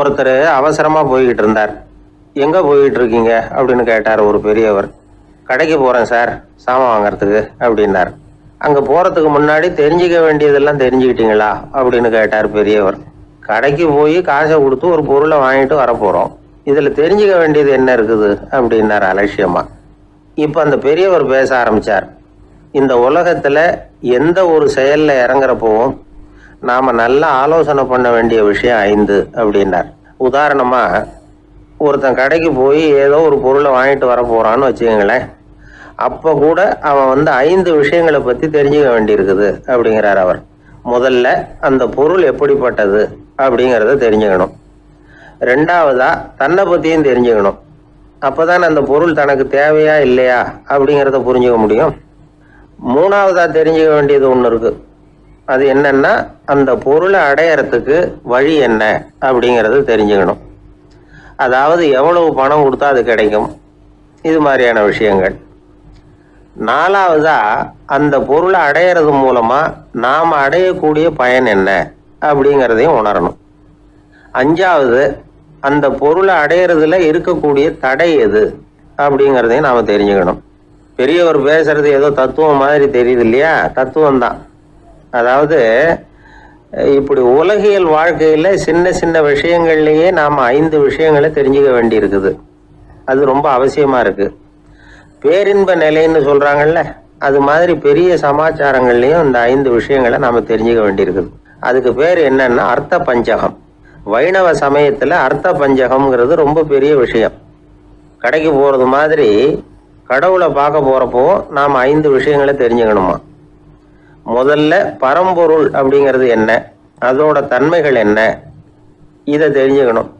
ஒருத்தர் அவசரமா போய்கிட்டு இருந்தார். எங்கே போய்கிட்டு இருக்கீங்க அப்படின்னு கேட்டார் ஒரு பெரியவர். கடைக்கு போறேன் சார் சாமான் வாங்குறதுக்கு அப்படின்னார். அங்கே போறதுக்கு முன்னாடி தெரிஞ்சுக்க வேண்டியதெல்லாம் தெரிஞ்சுக்கிட்டீங்களா? அப்படின்னு கேட்டார் பெரியவர். கடைக்கு போய் காசை கொடுத்து ஒரு பொருளை வாங்கிட்டு வரப்போகிறோம் இதில் தெரிஞ்சுக்க வேண்டியது என்ன இருக்குது? அப்படின்னார் அலட்சியமா. இப்போ அந்த பெரியவர் பேச ஆரம்பிச்சார். இந்த உலகத்துல எந்த ஒரு செயல்ல இறங்குறப்பவும் நாம நல்லா ஆலோசனை பண்ண வேண்டிய விஷயம் ஐந்து அப்படின்னார். உதாரணமா ஒருத்தன் கடைக்கு போய் ஏதோ ஒரு பொருளை வாங்கிட்டு வர போறான்னு வச்சுக்கோங்களேன். அப்போ கூட அவன் வந்து ஐந்து விஷயங்களை பத்தி தெரிஞ்சுக்க வேண்டியிருக்குது அப்படிங்கிறார் அவர். முதல்ல அந்த பொருள் எப்படிப்பட்டது அப்படிங்கிறத தெரிஞ்சுக்கணும். ரெண்டாவதா தன்னை பத்தியும் தெரிஞ்சுக்கணும். அப்போதான் அந்த பொருள் தனக்கு தேவையா இல்லையா அப்படிங்கிறத புரிஞ்சுக்க முடியும். மூணாவதா தெரிஞ்சுக்க வேண்டியது ஒன்று இருக்குது அது என்னன்னா அந்த பொருளை அடையறதுக்கு வழி என்ன அப்படிங்கிறது தெரிஞ்சுக்கணும். அதாவது எவ்வளவு பணம் கொடுத்தா அது கிடைக்கும்? இது மாதிரியான விஷயங்கள். நாலாவதா அந்த பொருளை அடையிறது மூலமாக நாம் அடையக்கூடிய பயன் என்ன அப்படிங்கிறதையும் உணரணும். அஞ்சாவது அந்த பொருளை அடையிறதுல இருக்கக்கூடிய தடை எது அப்படிங்கிறதையும் நாம் தெரிஞ்சுக்கணும். பெரியவர் பேசுறது ஏதோ தத்துவம் மாதிரி தெரியுது இல்லையா? தத்துவம் தான் அதாவது இப்படி உலகியல் வாழ்க்கையில் சின்ன சின்ன விஷயங்கள்லேயே நாம் ஐந்து விஷயங்களை தெரிஞ்சுக்க வேண்டி இருக்குது அது ரொம்ப அவசியமாக இருக்குது பேரின்ப நிலைன்னு சொல்கிறாங்கல்ல அது மாதிரி பெரிய சமாச்சாரங்கள்லேயும் இந்த ஐந்து விஷயங்களை நாம் தெரிஞ்சுக்க வேண்டியிருக்குது. அதுக்கு பேர் என்னன்னா அர்த்த பஞ்சகம். வைணவ சமயத்தில் அர்த்த பஞ்சகம்ங்கிறது ரொம்ப பெரிய விஷயம். கடைக்கு போகிறது மாதிரி கடவுளை பார்க்க போகிறப்போ நாம் ஐந்து விஷயங்களை தெரிஞ்சுக்கணுமா? முதல்ல பரம்பொருள் அப்படிங்கிறது என்ன? அதோட தன்மைகள் என்ன? இதை தெரிஞ்சுக்கணும்.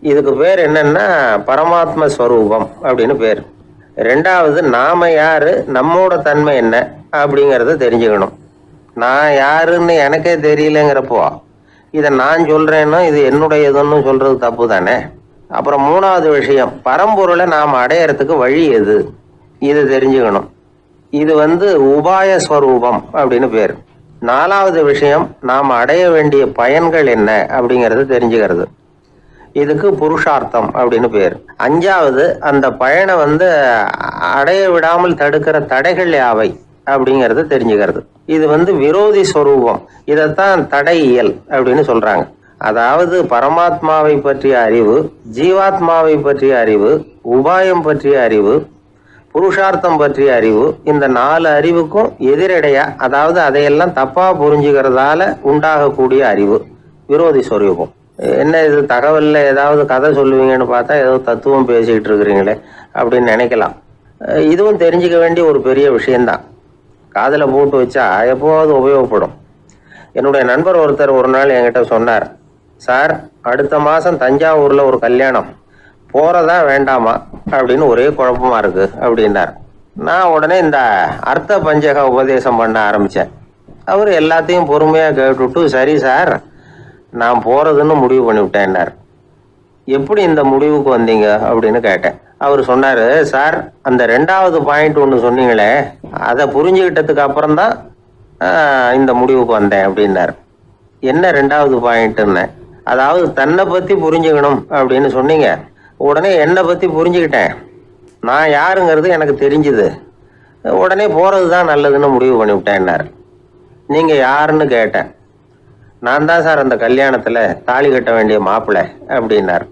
இதுக்கு பேர் என்னன்னா பரமாத்ம ஸ்வரூபம் அப்படின்னு பேர். ரெண்டாவது நாம யாரு? நம்மோட தன்மை என்ன? அப்படிங்கிறத தெரிஞ்சுக்கணும். நான் யாருன்னு எனக்கே தெரியலங்கிறப்போ இதை நான் சொல்கிறேன்னா இது என்னுடையதுன்னு சொல்கிறது தப்பு தானே? அப்புறம் மூணாவது விஷயம் பரம்பொருளை நாம் அடையிறதுக்கு வழி எது? இதை தெரிஞ்சுக்கணும். இது வந்து உபாய ஸ்வரூபம் அப்படின்னு பேர். நாலாவது விஷயம் நாம் அடைய வேண்டிய பயன்கள் என்ன அப்படிங்கிறது தெரிஞ்சுக்கிறது. இதுக்கு புருஷார்த்தம் அப்படின்னு பேர். அஞ்சாவது அந்த பயனை வந்து அடைய விடாமல் தடுக்கிற தடைகள் யாவை அப்படிங்கிறது தெரிஞ்சுக்கிறது. இது வந்து விரோதி ஸ்வரூபம். இதைத்தான் தடையியல் அப்படின்னு சொல்றாங்க. அதாவது பரமாத்மாவை பற்றிய அறிவு ஜீவாத்மாவை பற்றிய அறிவு உபாயம் பற்றிய அறிவு புருஷார்த்தம் பற்றிய அறிவு இந்த நாலு அறிவுக்கும் எதிரடையா அதாவது அதையெல்லாம் தப்பா புரிஞ்சுக்கிறதால உண்டாகக்கூடிய அறிவு. விரோதி சொரூபம். என்ன இது தகவலில் ஏதாவது கதை சொல்லுவீங்கன்னு பார்த்தா ஏதோ தத்துவம் பேசிக்கிட்டு இருக்கிறீங்களே அப்படின்னு நினைக்கலாம். இதுவும் தெரிஞ்சுக்க வேண்டிய ஒரு பெரிய விஷயந்தான் காதில் போட்டு வச்சா எப்போவாவது உபயோகப்படும். என்னுடைய நண்பர் ஒருத்தர் ஒரு நாள் என்கிட்ட சொன்னார் சார் அடுத்த மாதம் தஞ்சாவூரில் ஒரு கல்யாணம். போறதா வேண்டாமா? அப்படின்னு ஒரே குழப்பமா இருக்கு அப்படின்னார். நான் உடனே இந்த அர்த்த பஞ்சக உபதேசம் பண்ண ஆரம்பிச்சேன். அவர் எல்லாத்தையும் பொறுமையா கேட்டுட்டு சரி சார் நான் போறதுன்னு முடிவு பண்ணிவிட்டேன்னார். எப்படி இந்த முடிவுக்கு வந்தீங்க? அப்படின்னு கேட்டேன். அவர் சொன்னாரு சார் அந்த ரெண்டாவது பாயிண்ட் ஒன்று சொன்னீங்களே அதை புரிஞ்சுக்கிட்டதுக்கு அப்புறம் தான் இந்த முடிவுக்கு வந்தேன் அப்படின்னார். என்ன ரெண்டாவது பாயிண்ட்டுன்னு அதாவது தன்னை பற்றி புரிஞ்சுக்கணும் அப்படின்னு சொன்னீங்க. உடனே என்னை பற்றி புரிஞ்சுக்கிட்டேன். நான் யாருங்கிறது எனக்கு தெரிஞ்சுது. உடனே போகிறது தான் நல்லதுன்னு முடிவு பண்ணிவிட்டேன்னார் நீங்கள் யாருன்னு கேட்டேன். நான் தான் சார் அந்த கல்யாணத்தில் தாலி கட்ட வேண்டிய மாப்பிள்ளை அப்படின்னார்.